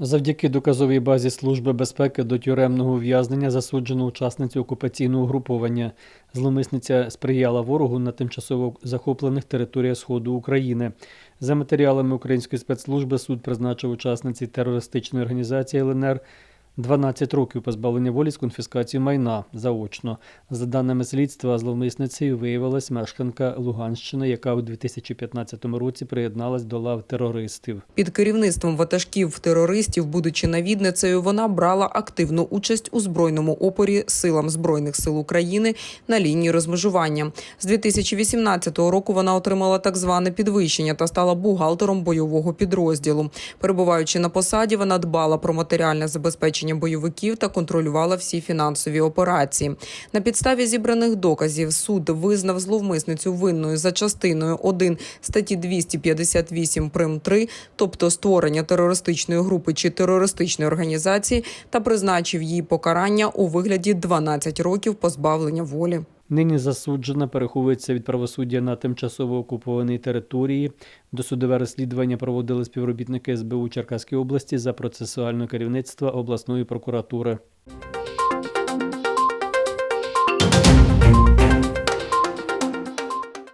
Завдяки доказовій базі Служби безпеки до тюремного ув'язнення засуджено учасницю окупаційного угруповання. Зломисниця сприяла ворогу на тимчасово захоплених територіях Сходу України. За матеріалами української спецслужби суд призначив учасниці терористичної організації ЛНР 12 років позбавлення волі з конфіскацією майна заочно. За даними слідства, зловмисницею виявилась мешканка Луганщини, яка у 2015 році приєдналась до лав терористів. Під керівництвом ватажків терористів, будучи навідницею, вона брала активну участь у збройному опорі силам збройних сил України на лінії розмежування. З 2018 року вона отримала так зване підвищення та стала бухгалтером бойового підрозділу. Перебуваючи на посаді, вона дбала про матеріальне забезпечення бойовиків та контролювала всі фінансові операції. На підставі зібраних доказів суд визнав зловмисницю винною за частиною 1 статті 258 прим 3, тобто створення терористичної групи чи терористичної організації, та призначив їй покарання у вигляді 12 років позбавлення волі. Нині засуджена переховується від правосуддя на тимчасово окупованій території. Досудове розслідування проводили співробітники СБУ Черкаської області за процесуального керівництва обласної прокуратури.